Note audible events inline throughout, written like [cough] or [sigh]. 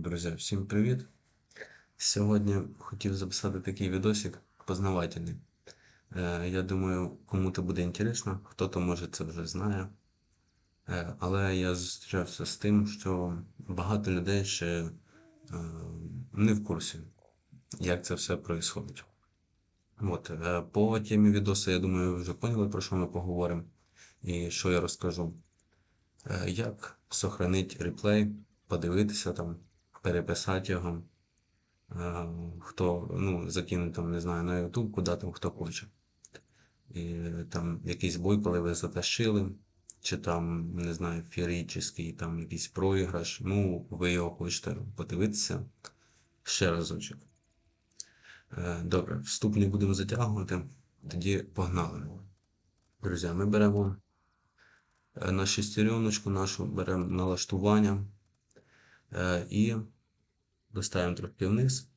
Друзі, всім привіт! Сьогодні хотів записати такий відосик познавательний. Е, Я думаю, кому-то буде інтересно, хто-то може це вже знає. Е, Але я зустрічався з тим, що багато людей ще е, не в курсі, як це все відбувається. От, по темі відосу, я думаю, ви вже поняли, про що ми поговоримо і що я розкажу. Як сохранити реплей, подивитися там, переписати його. Е, Хто, ну, закинуть там, не знаю, на YouTube, куди там хто хоче. І там якийсь бой, коли ви затащили, чи там, не знаю, феєричний, там якийсь проіграш, ну, ви його хочете подивитися ще разочок. Е, Добре, вступ не будемо затягувати, тоді погнали. Друзі, ми беремо е, на шестереночку нашу, беремо налаштування і доставимо трохи вниз.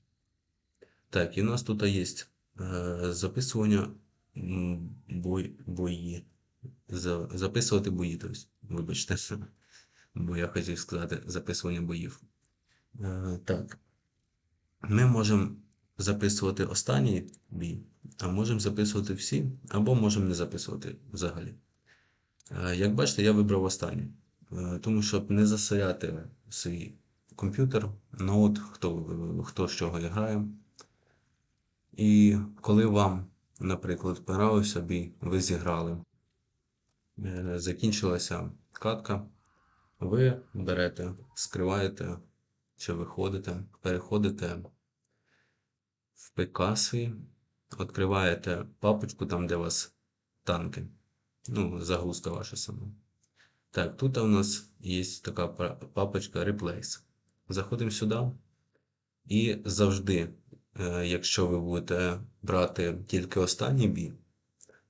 Так, і у нас тут є е, записування бої. Записувати бої, тобто, вибачте, [laughs] бо я хотів сказати записування боїв. Е, так. Ми можемо записувати останній бій, а можемо записувати всі, або можемо не записувати взагалі. Е, Як бачите, я вибрав останній, Е, тому щоб не засоряти свій комп'ютер, ноут, хто, хто з чого грає. І коли вам, наприклад, понравився бій, ви зіграли, е, закінчилася катка, ви берете, скриваєте чи виходите, переходите в ПК свій, відкриваєте папочку там, де у вас танки, ну, загрузка ваша сама. Так, тут у нас є така папочка Replace. Заходимо сюди. І завжди, е, якщо ви будете брати тільки останній бій,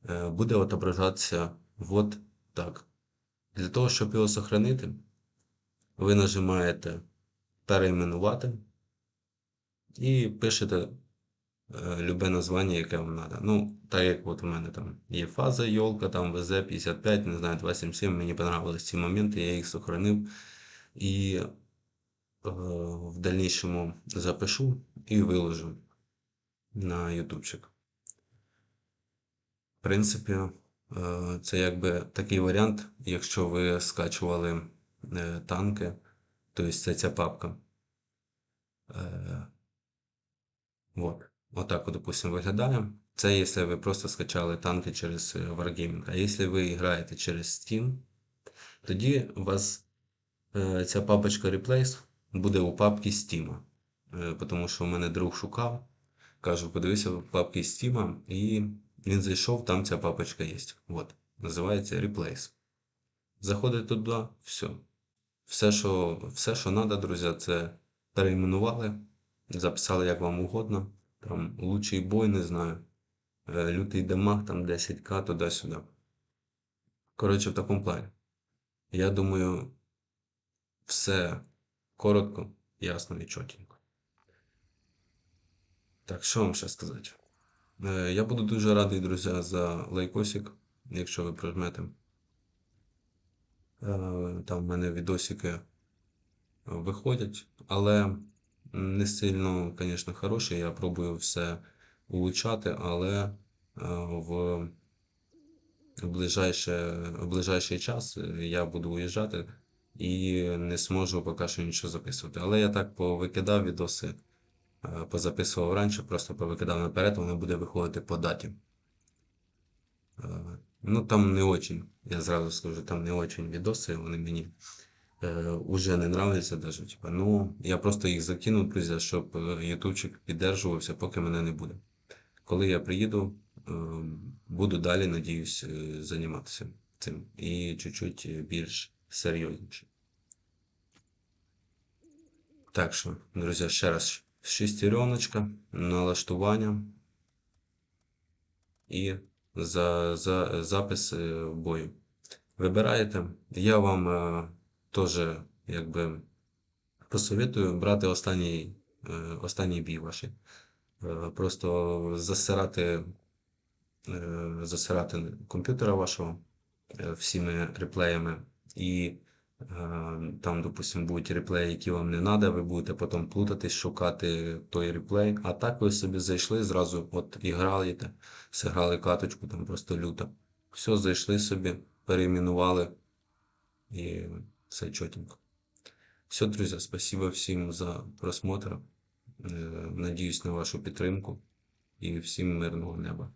е, буде отображатися от так. Для того, щоб його сохранити, ви нажимаєте перейменувати і пишете е, любе названня, яке вам треба. Ну, так як от у мене там є фаза, йолка, там ВЗ-55, не знаю, 277, мені понравились ці моменти, я їх сохранив. І в дальнішому запишу і виложу на ютубчик. В принципі, е, це якби такий варіант, якщо ви скачували е, танки, тобто це ця папка. Е, Вот. Отак, от, допустим, виглядає. Це якщо ви просто скачали танки через е, Wargaming. А якщо ви граєте через Steam, тоді у вас е, ця папочка Replace буде у папці Steam. Е, тому що у мене друг шукав. Кажу, подивися в папки Steam, і він зайшов, там ця папочка є. От. Називається Replace. Заходите туди, все. Все, що, все, що треба, друзі, це перейменували, записали як вам угодно. Там лучший бой, не знаю. е, Лютий дамаг, там 10к, туди-сюди. Коротше, в такому плані. Я думаю, все коротко, ясно і чотенько. Так, що вам ще сказати? Е, Я буду дуже радий, друзі, за лайкосик, якщо ви прожмете. Е, Там в мене відосики виходять, але не сильно, звісно, хороші. Я пробую все улучшати, але е, в ближайше, в ближайший час я буду уїжджати і не зможу поки що нічого записувати. Але я так повикидав відоси, е, позаписував раніше, просто повикидав наперед, воно буде виходити по даті. Е, Ну, там не очень, я зразу скажу, там не очень відоси, вони мені е, уже не нравляться даже. Типа, ну, я просто їх закинув, друзі, щоб е, ютубчик піддержувався, поки мене не буде. Коли я приїду, е, буду далі, надіюсь, займатися цим. І чуть-чуть більш серйозніше. Так що, друзі, ще раз шестереночка, налаштування і за, за, запис е, бою. Вибираєте. Я вам е, теж якби посоветую брати останній, е, останній бій ваш. Е, Просто засирати, е, засирати комп'ютера вашого е, всіми реплеями і Там, допустим, будуть реплеї, які вам не треба, ви будете потім плутатись, шукати той реплей. А так ви собі зайшли, зразу от і граєте, зіграли каточку, там просто люто. Все, зайшли собі, перейменували і все чотенько. Все, друзі, спасибо всім за просмотр. Е, Надіюсь на вашу підтримку і всім мирного неба.